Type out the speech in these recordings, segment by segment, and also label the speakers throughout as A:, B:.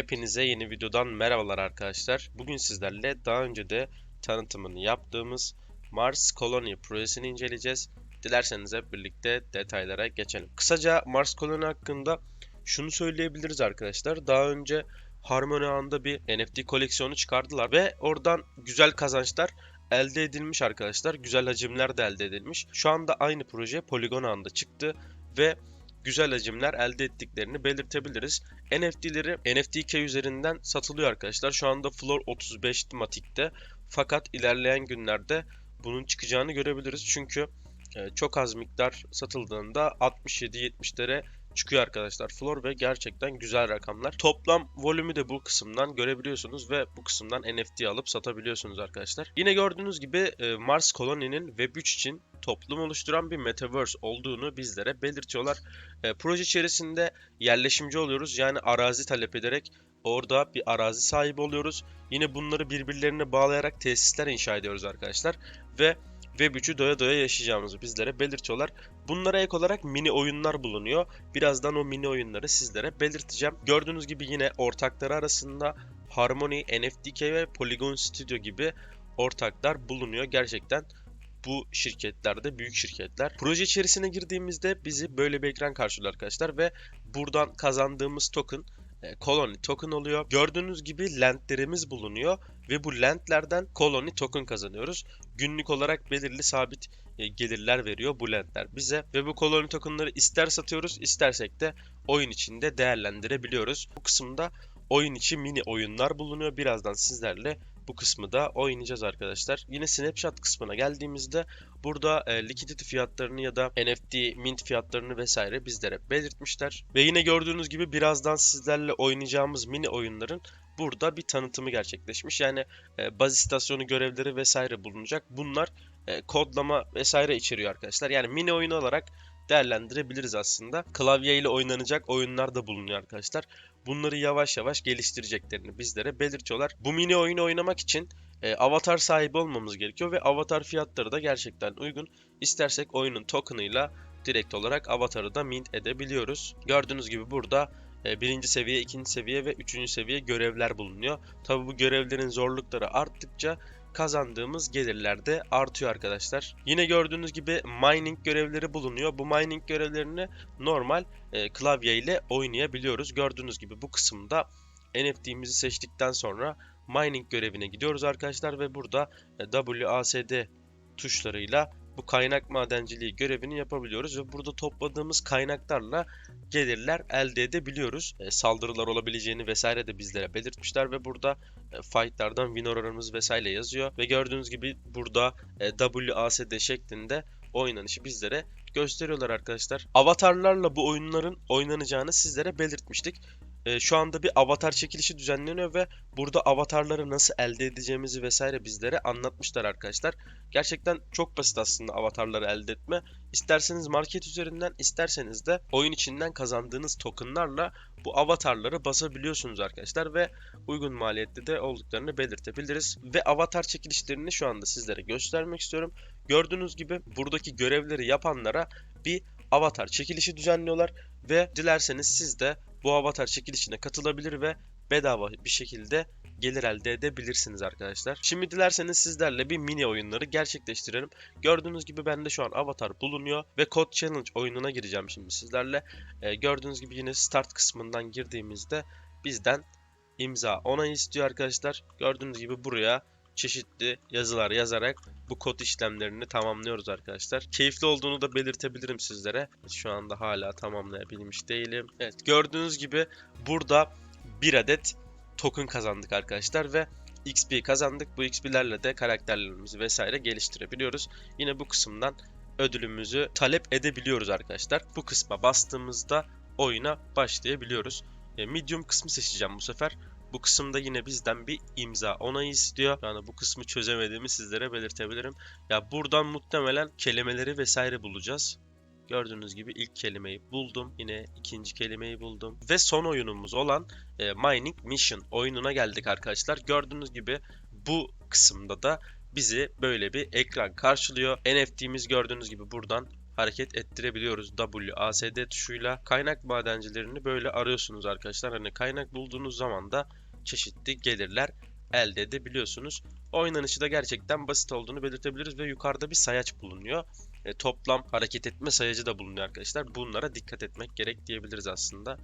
A: Hepinize yeni videodan merhabalar arkadaşlar. Bugün sizlerle daha önce de tanıtımını yaptığımız Mars Colony projesini inceleyeceğiz. Dilerseniz hep birlikte detaylara geçelim. Kısaca Mars Colony hakkında şunu söyleyebiliriz arkadaşlar. Daha önce Harmony Ağı'nda bir NFT koleksiyonu çıkardılar ve oradan güzel kazançlar elde edilmiş arkadaşlar. Güzel hacimler de elde edilmiş. Şu anda aynı proje Polygon Ağı'nda çıktı ve güzel hacimler elde ettiklerini belirtebiliriz. NFT'leri NFTK üzerinden satılıyor arkadaşlar. Şu anda Floor 35 Matic'te. Fakat ilerleyen günlerde bunun çıkacağını görebiliriz. Çünkü e, çok az miktar satıldığında 67-70'lere çıkıyor arkadaşlar Floor ve gerçekten güzel rakamlar. Toplam volümü de bu kısımdan görebiliyorsunuz ve bu kısımdan NFT alıp satabiliyorsunuz arkadaşlar. Yine gördüğünüz gibi e, Mars Colony'nin Web3 için toplum oluşturan bir metaverse olduğunu bizlere belirtiyorlar. E, proje içerisinde yerleşimci oluyoruz. Yani arazi talep ederek orada bir arazi sahibi oluyoruz. Yine bunları birbirlerine bağlayarak tesisler inşa ediyoruz arkadaşlar. Ve Web3'ü doya doya yaşayacağımızı bizlere belirtiyorlar. Bunlara ek olarak mini oyunlar bulunuyor. Birazdan o mini oyunları sizlere belirteceğim. Gördüğünüz gibi yine ortakları arasında Harmony, NFTK ve Polygon Studio gibi ortaklar bulunuyor. Gerçekten bu şirketlerde büyük şirketler. Proje içerisine girdiğimizde bizi böyle bir ekran karşılıyor arkadaşlar ve buradan kazandığımız token e, Colony token oluyor. Gördüğünüz gibi lentlerimiz bulunuyor ve bu lentlerden Colony token kazanıyoruz. Günlük olarak belirli sabit e, gelirler veriyor bu lentler bize ve bu Colony tokenları ister satıyoruz istersek de oyun içinde değerlendirebiliyoruz. Bu kısımda oyun içi mini oyunlar bulunuyor. Birazdan sizlerle bu kısmı da oynayacağız arkadaşlar. Yine snapshot kısmına geldiğimizde burada e, liquidity fiyatlarını ya da NFT mint fiyatlarını vesaire bizlere belirtmişler. Ve yine gördüğünüz gibi birazdan sizlerle oynayacağımız mini oyunların burada bir tanıtımı gerçekleşmiş. Yani e, baz istasyonu görevleri vesaire bulunacak. Bunlar e, kodlama vesaire içeriyor arkadaşlar. Yani mini oyun olarak değerlendirebiliriz aslında. Klavye ile oynanacak oyunlar da bulunuyor arkadaşlar. Bunları yavaş yavaş geliştireceklerini bizlere belirtiyorlar. Bu mini oyunu oynamak için e, avatar sahibi olmamız gerekiyor ve avatar fiyatları da gerçekten uygun. İstersek oyunun token'ıyla direkt olarak avatarı da mint edebiliyoruz. Gördüğünüz gibi burada e, birinci seviye, ikinci seviye ve üçüncü seviye görevler bulunuyor. Tabi bu görevlerin zorlukları arttıkça kazandığımız gelirler de artıyor arkadaşlar. Yine gördüğünüz gibi mining görevleri bulunuyor. Bu mining görevlerini normal e, klavye ile oynayabiliyoruz. Gördüğünüz gibi bu kısımda NFT'mizi seçtikten sonra mining görevine gidiyoruz arkadaşlar ve burada e, WASD tuşlarıyla bu kaynak madenciliği görevini yapabiliyoruz ve burada topladığımız kaynaklarla gelirler elde edebiliyoruz. E, saldırılar olabileceğini vesaire de bizlere belirtmişler ve burada e, fightlardan win oranımız vesaire yazıyor ve gördüğünüz gibi burada e, WASD şeklinde oynanışı bizlere gösteriyorlar arkadaşlar. Avatarlarla bu oyunların oynanacağını sizlere belirtmiştik. E, şu anda bir avatar çekilişi düzenleniyor ve burada avatarları nasıl elde edeceğimizi vesaire bizlere anlatmışlar arkadaşlar. Gerçekten çok basit aslında avatarları elde etme. İsterseniz market üzerinden isterseniz de oyun içinden kazandığınız tokenlarla bu avatarları basabiliyorsunuz arkadaşlar ve uygun maliyette de olduklarını belirtebiliriz. Ve avatar çekilişlerini şu anda sizlere göstermek istiyorum. Gördüğünüz gibi buradaki görevleri yapanlara bir avatar çekilişi düzenliyorlar ve dilerseniz siz de bu avatar çekilişine katılabilir ve bedava bir şekilde gelir elde edebilirsiniz arkadaşlar. Şimdi dilerseniz sizlerle bir mini oyunları gerçekleştirelim. Gördüğünüz gibi bende şu an avatar bulunuyor ve Code Challenge oyununa gireceğim şimdi sizlerle. Ee, gördüğünüz gibi yine start kısmından girdiğimizde bizden imza onayı istiyor arkadaşlar. Gördüğünüz gibi buraya çeşitli yazılar yazarak bu kod işlemlerini tamamlıyoruz arkadaşlar. Keyifli olduğunu da belirtebilirim sizlere. Şu anda hala tamamlayabilmiş değilim. Evet gördüğünüz gibi burada bir adet token kazandık arkadaşlar ve XP kazandık. Bu XP'lerle de karakterlerimizi vesaire geliştirebiliyoruz. Yine bu kısımdan ödülümüzü talep edebiliyoruz arkadaşlar. Bu kısma bastığımızda oyuna başlayabiliyoruz. E, medium kısmı seçeceğim bu sefer. Bu kısımda yine bizden bir imza onayı istiyor. Yani bu kısmı çözemediğimi sizlere belirtebilirim. Ya buradan muhtemelen kelimeleri vesaire bulacağız. Gördüğünüz gibi ilk kelimeyi buldum. Yine ikinci kelimeyi buldum. Ve son oyunumuz olan e, Mining Mission oyununa geldik arkadaşlar. Gördüğünüz gibi bu kısımda da bizi böyle bir ekran karşılıyor. NFT'miz gördüğünüz gibi buradan hareket ettirebiliyoruz. WASD tuşuyla kaynak madencilerini böyle arıyorsunuz arkadaşlar. Hani kaynak bulduğunuz zaman da çeşitli gelirler elde edebiliyorsunuz. Oynanışı da gerçekten basit olduğunu belirtebiliriz ve yukarıda bir sayaç bulunuyor. E, toplam hareket etme sayacı da bulunuyor arkadaşlar. Bunlara dikkat etmek gerek diyebiliriz aslında.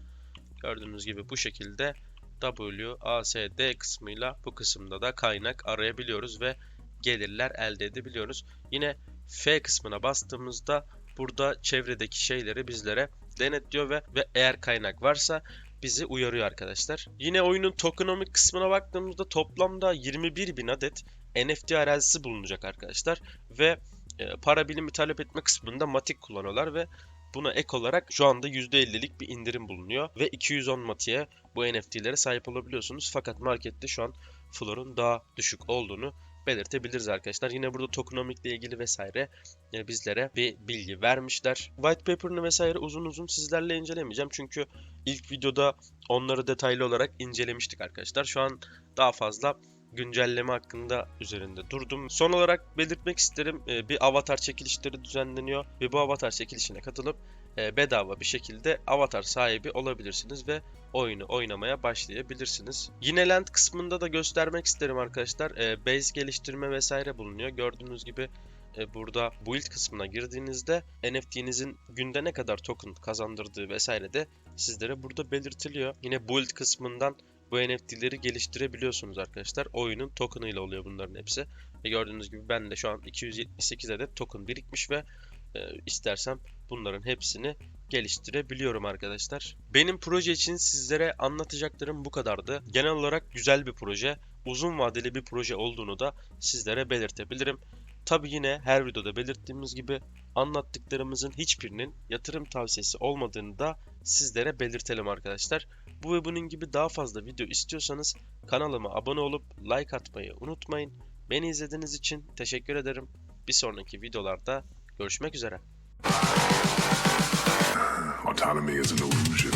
A: Gördüğünüz gibi bu şekilde W, A, S, D kısmıyla bu kısımda da kaynak arayabiliyoruz ve gelirler elde edebiliyoruz. Yine F kısmına bastığımızda burada çevredeki şeyleri bizlere denetliyor ve, ve eğer kaynak varsa bizi uyarıyor arkadaşlar. Yine oyunun tokenomic kısmına baktığımızda toplamda 21 bin adet NFT arazisi bulunacak arkadaşlar. Ve e, para bilimi talep etme kısmında Matic kullanıyorlar ve buna ek olarak şu anda %50'lik bir indirim bulunuyor. Ve 210 Matic'e bu NFT'lere sahip olabiliyorsunuz. Fakat markette şu an Floor'un daha düşük olduğunu belirtebiliriz arkadaşlar. Yine burada tokenomic ile ilgili vesaire e, bizlere bir bilgi vermişler. White paper'ını vesaire uzun uzun sizlerle incelemeyeceğim. Çünkü ilk videoda onları detaylı olarak incelemiştik arkadaşlar. Şu an daha fazla güncelleme hakkında üzerinde durdum. Son olarak belirtmek isterim e, bir avatar çekilişleri düzenleniyor ve bu avatar çekilişine katılıp bedava bir şekilde avatar sahibi olabilirsiniz ve oyunu oynamaya başlayabilirsiniz. Yine land kısmında da göstermek isterim arkadaşlar. E, base geliştirme vesaire bulunuyor. Gördüğünüz gibi e, burada build kısmına girdiğinizde NFT'nizin günde ne kadar token kazandırdığı vesaire de sizlere burada belirtiliyor. Yine build kısmından bu NFT'leri geliştirebiliyorsunuz arkadaşlar. Oyunun token'ıyla oluyor bunların hepsi. Ve gördüğünüz gibi ben de şu an 278 adet token birikmiş ve e, istersem bunların hepsini geliştirebiliyorum arkadaşlar. Benim proje için sizlere anlatacaklarım bu kadardı. Genel olarak güzel bir proje, uzun vadeli bir proje olduğunu da sizlere belirtebilirim. Tabi yine her videoda belirttiğimiz gibi anlattıklarımızın hiçbirinin yatırım tavsiyesi olmadığını da sizlere belirtelim arkadaşlar. Bu ve bunun gibi daha fazla video istiyorsanız kanalıma abone olup like atmayı unutmayın. Beni izlediğiniz için teşekkür ederim. Bir sonraki videolarda görüşmek üzere.
B: Autonomy is an illusion.